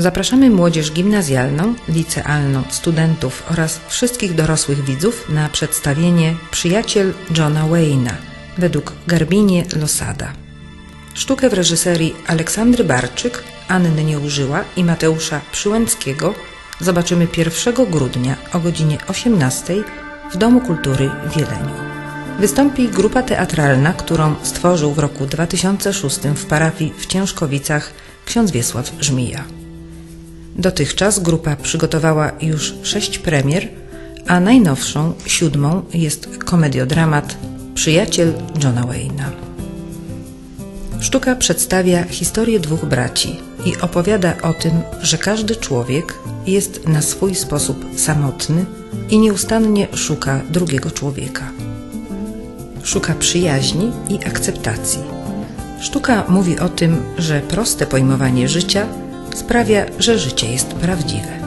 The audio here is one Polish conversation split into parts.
Zapraszamy młodzież gimnazjalną, licealną, studentów oraz wszystkich dorosłych widzów na przedstawienie Przyjaciel Johna Wayne'a według Garbinie Losada. Sztukę w reżyserii Aleksandry Barczyk, Anny Nieużyła i Mateusza Przyłęckiego zobaczymy 1 grudnia o godzinie 18 w Domu Kultury w Jeleniu. Wystąpi grupa teatralna, którą stworzył w roku 2006 w parafii w Ciężkowicach ksiądz Wiesław Żmija. Dotychczas grupa przygotowała już sześć premier, a najnowszą, siódmą, jest komediodramat Przyjaciel Johna Wayne'a. Sztuka przedstawia historię dwóch braci i opowiada o tym, że każdy człowiek jest na swój sposób samotny i nieustannie szuka drugiego człowieka. Szuka przyjaźni i akceptacji. Sztuka mówi o tym, że proste pojmowanie życia sprawia, że życie jest prawdziwe.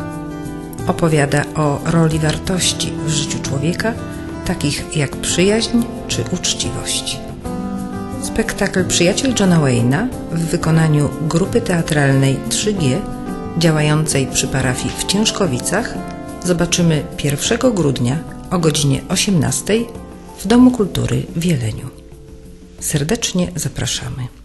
Opowiada o roli wartości w życiu człowieka, takich jak przyjaźń czy uczciwość. Spektakl Przyjaciel Johna Wayne'a w wykonaniu grupy teatralnej 3G działającej przy parafii w Ciężkowicach zobaczymy 1 grudnia o godzinie 18 w Domu Kultury w Jeleniu. Serdecznie zapraszamy.